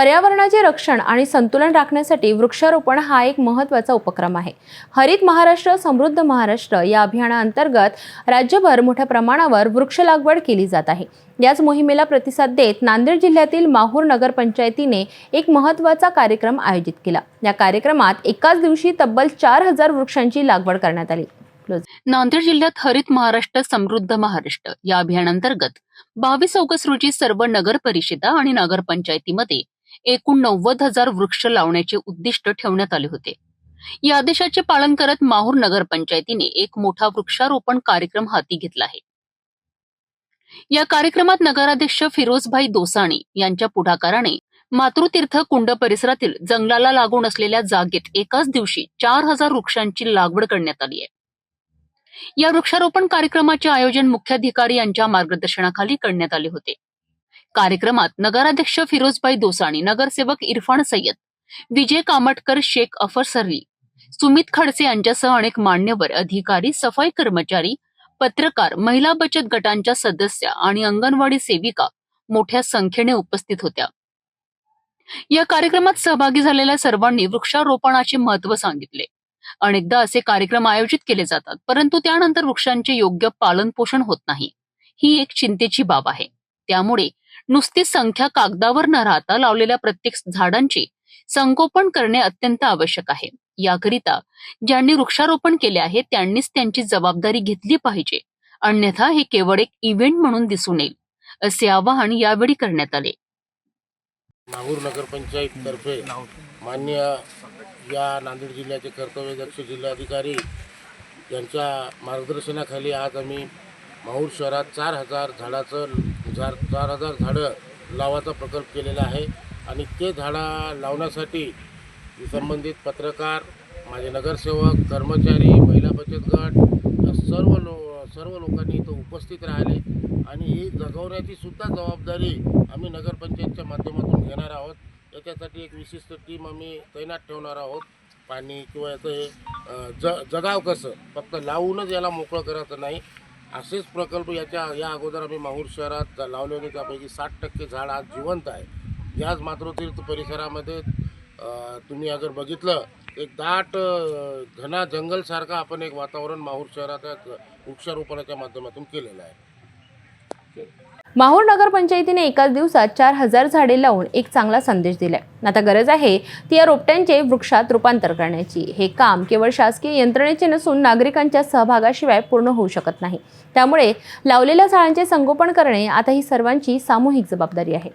पर्यावरणाचे रक्षण आणि संतुलन राखण्यासाठी वृक्षारोपण हा एक महत्त्वाचा उपक्रम आहे. हरित महाराष्ट्र समृद्ध महाराष्ट्र या अभियानाअंतर्गत राज्यभर मोठ्या प्रमाणावर वृक्ष लागवड केली जात आहे. याच मोहिमेला प्रतिसाद देत नांदेड जिल्ह्यातील माहूर नगरपंचायतीने एक महत्त्वाचा कार्यक्रम आयोजित केला. या कार्यक्रमात एकाच दिवशी तब्बल चार हजार वृक्षांची लागवड करण्यात आली. नांदेड जिल्ह्यात हरित महाराष्ट्र समृद्ध महाराष्ट्र या अभियानांतर्गत बावीस ऑगस्ट रोजी सर्व नगर परिषदा आणि नगरपंचायतीमध्ये एकूण नव्वद हजार वृक्ष लावण्याचे उद्दिष्ट ठेवण्यात आले होते. या आदेशाचे पालन करत माहूर नगरपंचायतीने एक मोठा वृक्षारोपण कार्यक्रम हाती घेतला आहे. या कार्यक्रमात नगराध्यक्ष फिरोजभाई दोसाणी यांच्या पुढाकाराने मातृतीर्थ कुंड परिसरातील जंगलाला लागून असलेल्या जागेत एकाच दिवशी चार हजार वृक्षांची लागवड करण्यात आली आहे. या वृक्षारोपण कार्यक्रमाचे आयोजन मुख्याधिकारी यांच्या मार्गदर्शनाखाली करण्यात आले होते. कार्यक्रमात नगराध्यक्ष फिरोजभाई दोसाणी नगरसेवक इरफान सय्यद विजय कामटकर शेख अफर सरली सुमित खडसे यांच्यासह अनेक मान्यवर अधिकारी सफाई कर्मचारी पत्रकार महिला बचत गटांच्या सदस्या आणि अंगणवाडी सेविका मोठ्या संख्येने उपस्थित होत्या. या कार्यक्रमात सहभागी झालेल्या सर्वांनी वृक्षारोपणाचे महत्त्व सांगितले. अनेकदा असे कार्यक्रम आयोजित केले जातात परंतु त्यानंतर वृक्षांचे योग्य पालन पोषण होत नाही. ही एक चिंतेची बाब आहे. त्यामुळे नुसती संख्या कागदावर न राहता लावलेल्या प्रत्येक झाडांची संगोपन करणे अत्यंत आवश्यक आहे. याकरिता ज्यांनी वृक्षारोपण केले आहे त्यांनीच त्यांची जबाबदारी घेतली पाहिजे. अन्यथा हे केवळ एक इव्हेंट म्हणून दिसून येईल असे आवाहन यावेळी करण्यात आले. नागूर नगरपंचायत तर्फे मान्य या नांदेड जिल्ह्याचे कर्तव्यदक्ष जिल्हाधिकारी यांच्या मार्गदर्शनाखाली आज आम्ही माहूर शहरात चार हजार झाडाचं झाड चार हजार झाडं लावाचा प्रकल्प केलेला आहे. आणि ते झाडं लावण्यासाठी संबंधित पत्रकार माझे नगरसेवक कर्मचारी महिला बचत गट सर्व लो सर्व लोकांनी इथं उपस्थित राहिले. आणि ही जगवण्याची सुद्धा जबाबदारी आम्ही नगरपंचायतच्या माध्यमातून घेणार आहोत. याच्यासाठी एक विशिष्ट टीम आम्ही तैनात ठेवणार आहोत. पाणी किंवा याचं हे ज जगाव कसं? फक्त लावूनच याला मोकळं करायचं नाही. असेच प्रकल्प याच्या या अगोदर आम्ही माहूर शहरात लावले होते. त्यापैकी साठ टक्के झाड आज जिवंत आहे. याच मातृतीर्थ परिसरामध्ये तुम्ही अगर बघितलं एक दाट घना जंगलसारखं आपण एक वातावरण माहूर शहरात वृक्षारोपणाच्या माध्यमातून केलेलं आहे. माहूर नगरपंचायतीने एकाच दिवसात चार हजार झाडे लावून एक चांगला संदेश दिलाय. आता गरज आहे ती या रोपट्यांचे वृक्षात रूपांतर करण्याची. हे काम केवळ शासकीय यंत्रणेचे नसून नागरिकांच्या सहभागाशिवाय पूर्ण होऊ शकत नाही. त्यामुळे लावलेल्या झाडांचे संगोपन करणे आता ही सर्वांची सामूहिक जबाबदारी आहे.